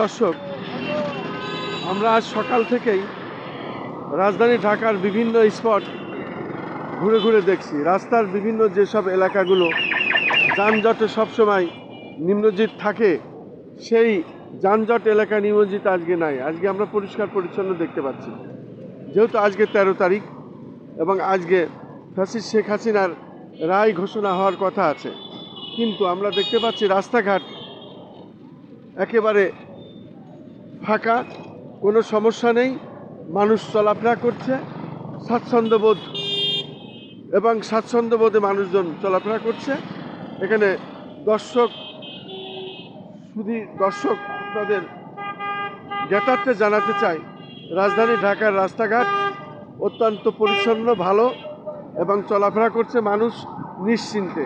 দর্শক, আমরা আজ সকাল থেকেই রাজধানী ঢাকার বিভিন্ন স্পট ঘুরে ঘুরে দেখছি। রাস্তার বিভিন্ন যেসব এলাকাগুলো যানজটে সবসময় নিম্নজিত থাকে, সেই যানজট এলাকা নিমজ্জিত আজকে নাই। আজকে আমরা পরিষ্কার পরিচ্ছন্ন দেখতে পাচ্ছি। যেহেতু আজকে তেরো তারিখ এবং আজকে ফ্যাসিস শেখ হাসিনার রায় ঘোষণা হওয়ার কথা আছে। কিন্তু আমরা দেখতে পাচ্ছি রাস্তাঘাট একেবারে ফাঁকা, কোনো সমস্যা নেই। মানুষ চলাফেরা করছে, স্বাচ্ছন্দ্যবোধ এবং স্বাচ্ছন্দ্যবোধে মানুষজন চলাফেরা করছে। এখানে দর্শক, শুধু দর্শক আপনাদের জ্ঞাতার্থে জানাতে চাই, রাজধানী ঢাকার রাস্তাঘাট অত্যন্ত পরিচ্ছন্ন, ভালো এবং চলাফেরা করছে মানুষ নিশ্চিন্তে।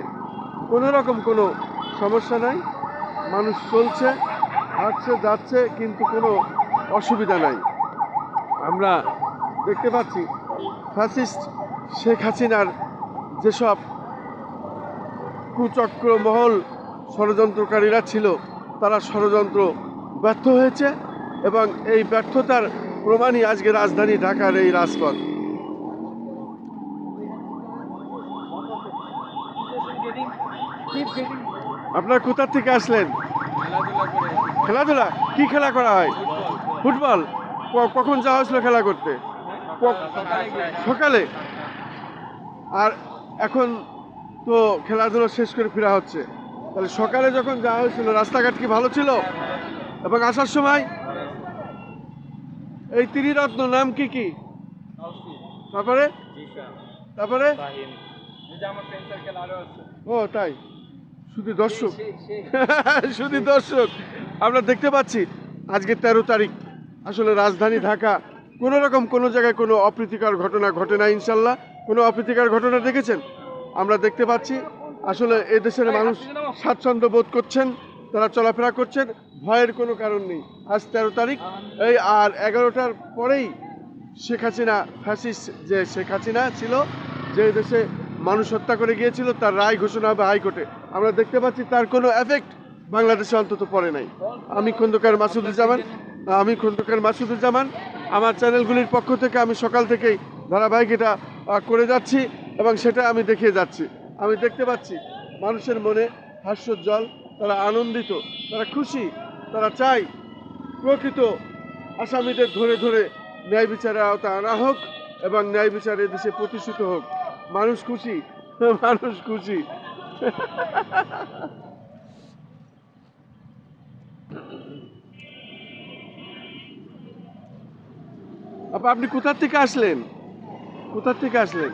কোনো রকম কোনো সমস্যা নাই, মানুষ চলছে, হাঁটছে, যাচ্ছে, কিন্তু কোনো অসুবিধা নাই। আমরা দেখতে পাচ্ছি, ফ্যাসিস্ট শেখ হাসিনার যেসব কুচক্র মহল ষড়যন্ত্রকারীরা ছিল, তারা ষড়যন্ত্র ব্যর্থ হয়েছে এবং এই ব্যর্থতার প্রমাণই আজকে রাজধানী ঢাকার এই রাজপথ। আপনার কোথা থেকে আসলেন? খেলাধুলা কি খেলা করা হয়? ফুটবল? কখন যাওয়া হয়েছিল খেলা করতে? সকালে। আর এখন তো খেলাধুলা শেষ করে ফেরা হচ্ছে। তাহলে সকালে যখন যাওয়া হয়েছিল, রাস্তাঘাট কি ভালো ছিল? এবং আসার সময় এই ত্রিরত্ন নাম কি কি? তারপরে? তারপরে? ও, তাই। শুধু দর্শক। শুধু দর্শক। আমরা দেখতে পাচ্ছি আজকে তেরো তারিখ। আসলে রাজধানী ঢাকা, কোনো রকম কোনো জায়গায় কোনো অপ্রীতিকর ঘটনা ঘটে না ইনশাল্লাহ। কোনো অপ্রীতিকর ঘটনা দেখেছেন? আমরা দেখতে পাচ্ছি। আসলে এদেশের মানুষ স্বাচ্ছন্দ্য বোধ করছেন। তারা চলাফেরা করছেন, ভয়ের কোনো কারণ নেই। আজ তেরো তারিখ, এই আর এগারোটার পরেই শেখ হাসিনা ফ্যাসিস যে শেখ হাসিনা ছিল, যে দেশে মানুষ হত্যা করে গিয়েছিল, তার রায় ঘোষণা হবে হাইকোর্টে। আমরা দেখতে পাচ্ছি তার কোনো এফেক্ট বাংলাদেশে অন্তত পড়ে নাই। আমি খন্দকার মাসুদুজ্জামান, আমি খন্দকার মাসুদুজ্জামান। আমার চ্যানেলগুলির পক্ষ থেকে আমি সকাল থেকেই ধারাবাহিক এটা করে যাচ্ছি এবং সেটা আমি দেখিয়ে যাচ্ছি। আমি দেখতে পাচ্ছি মানুষের মনে হাস্যোজ্জ্বল তারা আনন্দিত, তারা খুশি, তারা চায় প্রকৃত আসামিদের ধরে ধরে ন্যায় বিচারের আওতা আনা হোক এবং ন্যায় বিচার দেশে প্রতিষ্ঠিত হোক। মানুষ খুশি মানুষ খুশি। আপা, আপনি কোথার থেকে আসলেন? কোথার থেকে আসলেন?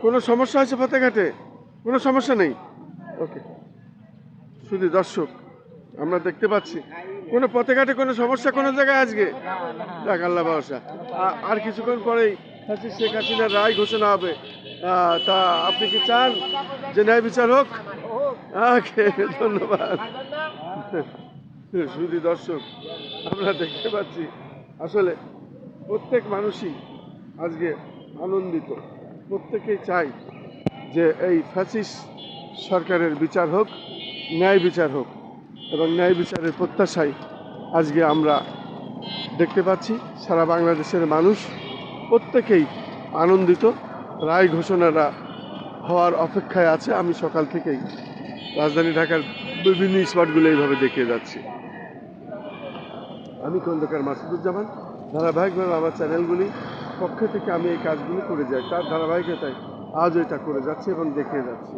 কোনো সমস্যা আছে পথেঘাটে কোনো সমস্যা নেই? ওকে। শুধু দর্শক, আমরা দেখতে পাচ্ছি, কোনো পথে ঘাটে, কোনো সমস্যা কোনো জায়গায় আজকে? যাক, আল্লাহ ভরসা। আর কিছুক্ষণ পরেই শেখ হাসিনার রায় ঘোষণা হবে। তা আপনি কি চান যে ন্যায় বিচার হোক? ধন্যবাদ। শুধু দর্শক, আমরা দেখতে পাচ্ছি, আসলে প্রত্যেক মানুষই আজকে আনন্দিত। প্রত্যেকেই চাই যে এই ফ্যাসিস সরকারের বিচার হোক। ন্যায় বিচার হোক এবং ন্যায় বিচারের প্রত্যাশায় আজকে আমরা দেখতে পাচ্ছি সারা বাংলাদেশের মানুষ প্রত্যেকেই আনন্দিত। রায় ঘোষণাটা হওয়ার অপেক্ষায় আছে। আমি সকাল থেকেই রাজধানী ঢাকার বিভিন্ন স্পটগুলো এইভাবে দেখিয়ে যাচ্ছি। আমি খন্দকার মাসুদুজ্জামান। ধারাবাহিকভাবে আমার চ্যানেলগুলি পক্ষ থেকে আমি এই কাজগুলি করে যাই। তার ধারাবাহিকতায় আজও এটা করে যাচ্ছি এবং দেখিয়ে যাচ্ছি।